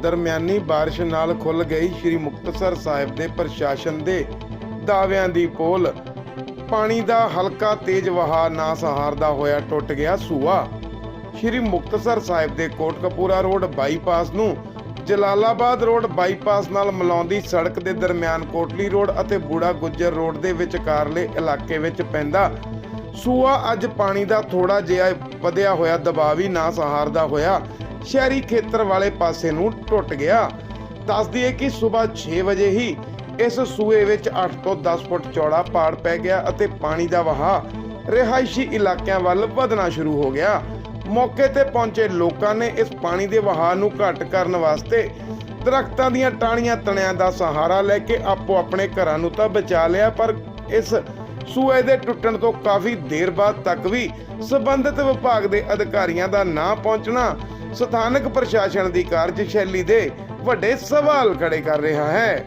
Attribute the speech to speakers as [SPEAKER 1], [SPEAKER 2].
[SPEAKER 1] ਦਰਮਿਆਨੀ ਬਾਰਿਸ਼ ਨਾਲ ਖੁੱਲ ਗਈ ਸ੍ਰੀ ਮੁਕਤਸਰ ਸਾਹਿਬ ਦੇ ਪ੍ਰਸ਼ਾਸਨ ਦੇ ਦਾਅਵਿਆਂ ਦੀ ਪੋਲ। ਪਾਣੀ ਦਾ ਹਲਕਾ ਤੇਜ਼ ਵਹਾਅ ਨਾ ਸਹਾਰਦਾ ਹੋਇਆ ਟੁੱਟ ਗਿਆ ਸੂਆ। ਸ੍ਰੀ ਮੁਕਤਸਰ ਸਾਹਿਬ ਦੇ ਕੋਟਕਪੂਰਾ ਰੋਡ ਬਾਈਪਾਸ ਨੂੰ ਜਲਾਲਾਬਾਦ ਰੋਡ ਬਾਈਪਾਸ ਨਾਲ ਮਿਲਾਉਂਦੀ ਸੜਕ ਦੇ ਦਰਮਿਆਨ ਕੋਟਲੀ ਰੋਡ ਅਤੇ ਬੂੜਾ ਗੁੱਜਰ ਰੋਡ ਦੇ ਵਿਚਕਾਰਲੇ ਇਲਾਕੇ ਵਿੱਚ ਪੈਂਦਾ। ਸੂਆ ਅੱਜ ਪਾਣੀ ਦਾ ਥੋੜਾ ਜਿਹਾ ਵਧਿਆ ਹੋਇਆ, ਦਬਾਅ ਵੀ ਨਾ ਸਹਾਰਦਾ ਹੋਇਆ। ਸ਼ਹਿਰੀ ਖੇਤਰ ਵਾਲੇ ਪਾਸੇ ਨੂੰ ਟੁੱਟ ਗਿਆ। ਦੱਸ ਦਈਏ ਕਿ ਸਵੇਰ 6 ਵਜੇ ਹੀ ਇਸ ਸੂਏ ਵਿੱਚ 8 ਤੋਂ 10 ਫੁੱਟ ਚੌੜਾ ਪਾੜ ਪੈ ਗਿਆ ਅਤੇ ਪਾਣੀ ਦਾ ਵਹਾਅ ਰਿਹਾਇਸ਼ੀ ਇਲਾਕਿਆਂ ਵੱਲ ਵਧਣਾ ਸ਼ੁਰੂ ਹੋ ਗਿਆ। ਮੌਕੇ ਤੇ ਪਹੁੰਚੇ ਲੋਕਾਂ ਨੇ ਇਸ ਪਾਣੀ ਦੇ ਵਹਾਅ ਨੂੰ ਘੱਟ ਕਰਨ ਵਾਸਤੇ ਦਰਖਤਾਂ ਦੀਆਂ ਟਾਹਣੀਆਂ, ਤਣਿਆਂ ਦਾ ਸਹਾਰਾ ਲੈ ਕੇ ਆਪੋ ਆਪਣੇ ਘਰਾਂ ਨੂੰ ਤਾਂ ਬਚਾ ਲਿਆ, ਪਰ ਇਸ ਸੂਏ ਦੇ ਟੁੱਟਣ ਤੋਂ ਕਾਫੀ ਦੇਰ ਬਾਅਦ ਤੱਕ ਵੀ ਸਬੰਧਤ ਵਿਭਾਗ ਦੇ ਅਧਿਕਾਰੀਆਂ ਦਾ ਨਾ ਪਹੁੰਚਣਾ ਸਥਾਨਕ ਪ੍ਰਸ਼ਾਸਨ ਦੀ ਕਾਰਜਸ਼ੈਲੀ ਦੇ ਵੱਡੇ ਸਵਾਲ ਖੜੇ ਕਰ ਰਿਹਾ ਹੈ।